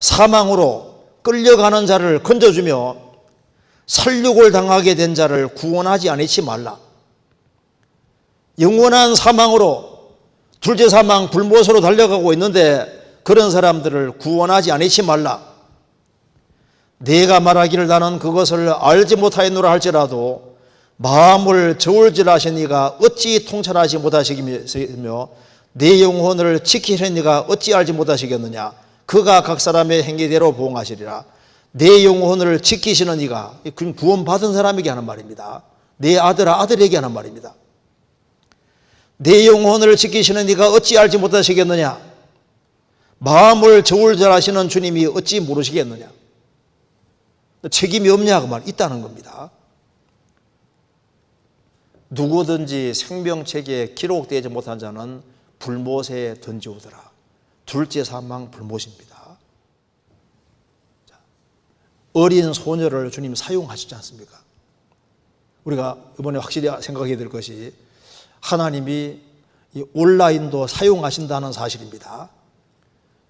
사망으로 끌려가는 자를 건져주며 살육을 당하게 된 자를 구원하지 아니치 말라. 영원한 사망으로 둘째 사망 불못으로 달려가고 있는데 그런 사람들을 구원하지 아니치 말라. 내가 말하기를 나는 그것을 알지 못하였노라 할지라도 마음을 저울질하신 이가 어찌 통찰하지 못하시며 내 영혼을 지키신 이가 어찌 알지 못하시겠느냐 그가 각 사람의 행위대로 보응하시리라. 내 영혼을 지키시는 이가 그건 구원받은 사람에게 하는 말입니다. 내 아들아 아들에게 하는 말입니다. 내 영혼을 지키시는 이가 어찌 알지 못하시겠느냐? 마음을 저울질하시는 주님이 어찌 모르시겠느냐? 책임이 없냐? 그 말 있다는 겁니다. 누구든지 생명책에 기록되지 못한 자는 불못에 던지우더라. 둘째 사망 불못입니다. 자, 어린 소녀를 주님 사용하시지 않습니까? 우리가 이번에 확실히 생각해야 될 것이 하나님이 이 온라인도 사용하신다는 사실입니다.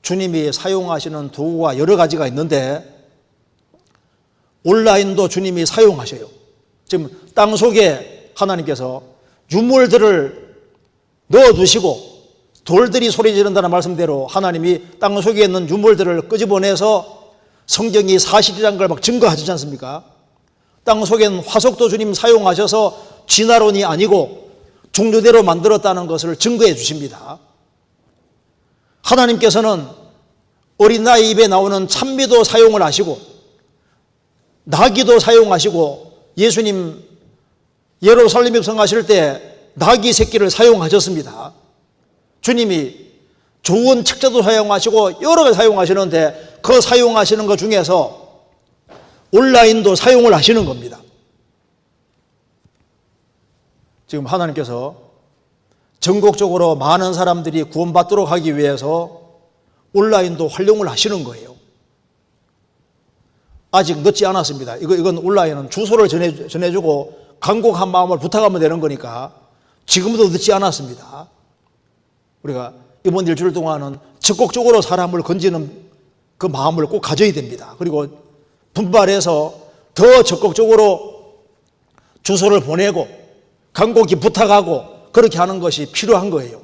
주님이 사용하시는 도구가 여러 가지가 있는데 온라인도 주님이 사용하셔요. 지금 땅 속에 하나님께서 유물들을 넣어 두시고 돌들이 소리 지른다는 말씀대로 하나님이 땅 속에 있는 유물들을 끄집어내서 성경이 사실이라는 걸막 증거하시지 않습니까? 땅 속엔 화석도 주님 사용하셔서 진화론이 아니고 종류대로 만들었다는 것을 증거해 주십니다. 하나님께서는 어린 나이 입에 나오는 찬미도 사용을 하시고 나귀도 사용하시고 예수님 예루살렘 입성하실 때 나귀 새끼를 사용하셨습니다. 주님이 좋은 책자도 사용하시고 여러 개 사용하시는데 그 사용하시는 것 중에서 온라인도 사용을 하시는 겁니다. 지금 하나님께서 전국적으로 많은 사람들이 구원받도록 하기 위해서 온라인도 활용을 하시는 거예요. 아직 늦지 않았습니다. 이거, 이건 온라인은 주소를 전해, 전해주고 간곡한 마음을 부탁하면 되는 거니까 지금도 늦지 않았습니다. 우리가 이번 일주일 동안은 적극적으로 사람을 건지는 그 마음을 꼭 가져야 됩니다. 그리고 분발해서 더 적극적으로 주소를 보내고 간곡히 부탁하고 그렇게 하는 것이 필요한 거예요.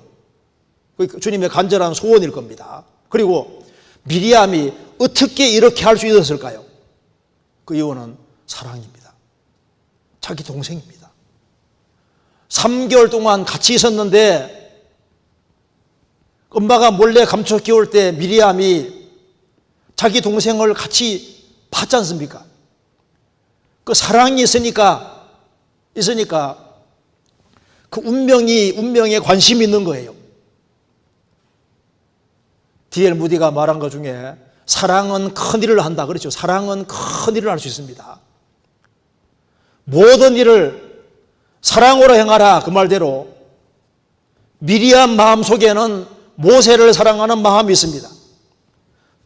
그 주님의 간절한 소원일 겁니다. 그리고 미리암이 어떻게 이렇게 할 수 있었을까요? 그 이유는 사랑입니다. 자기 동생입니다. 3개월 동안 같이 있었는데 엄마가 몰래 감춰 키울 때 미리암이 자기 동생을 같이 봤지 않습니까? 그 사랑이 있으니까 있으니까 그 운명이 운명에 관심이 있는 거예요. 디엘 무디가 말한 것 중에 사랑은 큰 일을 한다. 그렇죠. 사랑은 큰 일을 할 수 있습니다. 모든 일을 사랑으로 행하라. 그 말대로 미리암 마음 속에는 모세를 사랑하는 마음이 있습니다.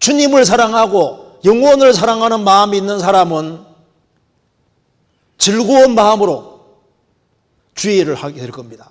주님을 사랑하고 영혼을 사랑하는 마음이 있는 사람은 즐거운 마음으로 주의를 하게 될 겁니다.